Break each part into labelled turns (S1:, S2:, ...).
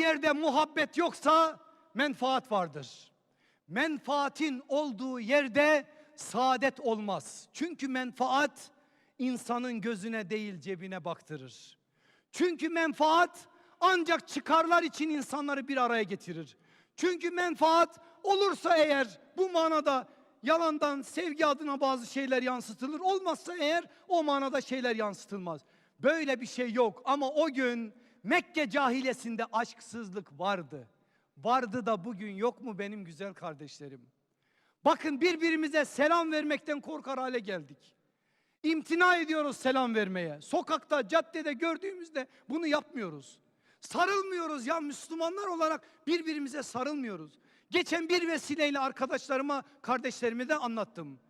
S1: yerde muhabbet yoksa menfaat vardır. Menfaatin olduğu yerde saadet olmaz. Çünkü menfaat insanın gözüne değil cebine baktırır. Çünkü menfaat ancak çıkarlar için insanları bir araya getirir. Çünkü menfaat olursa eğer bu manada yalandan sevgi adına bazı şeyler yansıtılır. Olmazsa eğer o manada şeyler yansıtılmaz. Böyle bir şey yok ama o gün Mekke cahilesinde aşksızlık vardı. Vardı da bugün yok mu benim güzel kardeşlerim? Bakın birbirimize selam vermekten korkar hale geldik. İmtina ediyoruz selam vermeye. Sokakta, caddede gördüğümüzde bunu yapmıyoruz. Sarılmıyoruz ya Müslümanlar olarak birbirimize sarılmıyoruz. Geçen bir vesileyle arkadaşlarıma, kardeşlerime de anlattım.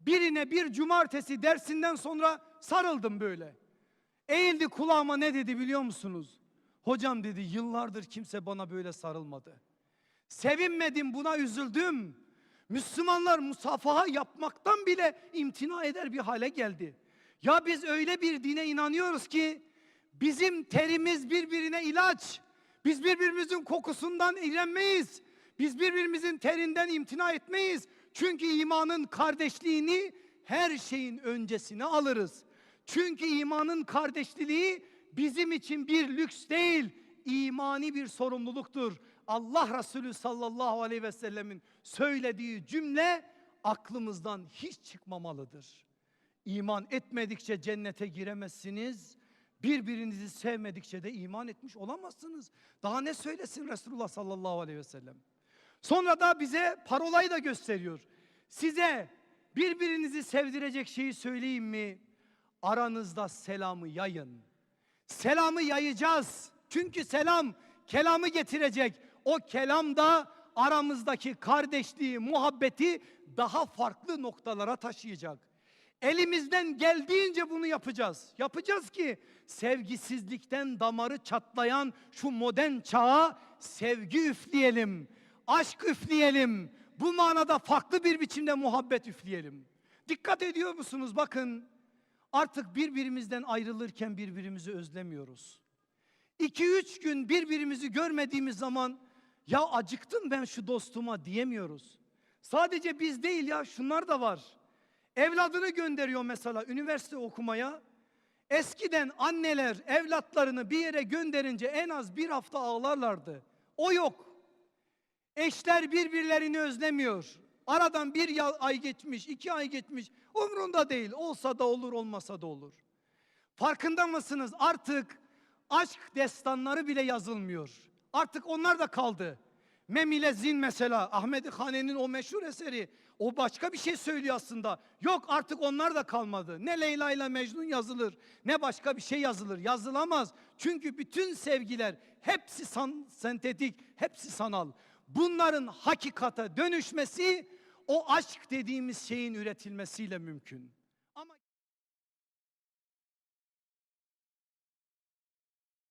S1: Birine bir cumartesi dersinden sonra sarıldım böyle. Eğildi kulağıma ne dedi biliyor musunuz? Hocam dedi yıllardır kimse bana böyle sarılmadı. Sevinmedim buna üzüldüm. Müslümanlar musafaha yapmaktan bile imtina eder bir hale geldi. Ya biz öyle bir dine inanıyoruz ki bizim terimiz birbirine ilaç. Biz birbirimizin kokusundan iğrenmeyiz. Biz birbirimizin terinden imtina etmeyiz. Çünkü imanın kardeşliğini her şeyin öncesine alırız. Çünkü imanın kardeşliği bizim için bir lüks değil, imani bir sorumluluktur. Allah Resulü sallallahu aleyhi ve sellemin söylediği cümle aklımızdan hiç çıkmamalıdır. İman etmedikçe cennete giremezsiniz. Birbirinizi sevmedikçe de iman etmiş olamazsınız. Daha ne söylesin Resulullah sallallahu aleyhi ve sellem? Sonra da bize parolayı da gösteriyor. Size birbirinizi sevdirecek şeyi söyleyeyim mi? Aranızda selamı yayın. Selamı yayacağız. Çünkü selam kelamı getirecek. O kelam da aramızdaki kardeşliği, muhabbeti daha farklı noktalara taşıyacak. Elimizden geldiğince bunu yapacağız. Yapacağız ki sevgisizlikten damarı çatlayan şu modern çağa sevgi üfleyelim. Aşk üfleyelim. Bu manada farklı bir biçimde muhabbet üfleyelim. Dikkat ediyor musunuz? Bakın artık birbirimizden ayrılırken birbirimizi özlemiyoruz. İki üç gün birbirimizi görmediğimiz zaman ya acıktım ben şu dostuma diyemiyoruz. Sadece biz değil ya şunlar da var. Evladını gönderiyor mesela üniversite okumaya. Eskiden anneler evlatlarını bir yere gönderince en az bir hafta ağlarlardı. O yok. Eşler birbirlerini özlemiyor. Aradan bir ay geçmiş, iki ay geçmiş. Umrunda değil. Olsa da olur, olmasa da olur. Farkında mısınız? Artık aşk destanları bile yazılmıyor. Artık onlar da kaldı. Memile Zin mesela Ahmet Hane'nin o meşhur eseri o başka bir şey söylüyor aslında. Yok artık onlar da kalmadı. Ne Leyla ile Mecnun yazılır ne başka bir şey yazılır. Yazılamaz. Çünkü bütün sevgiler hepsi san, sentetik, hepsi sanal. Bunların hakikate dönüşmesi o aşk dediğimiz şeyin üretilmesiyle mümkün.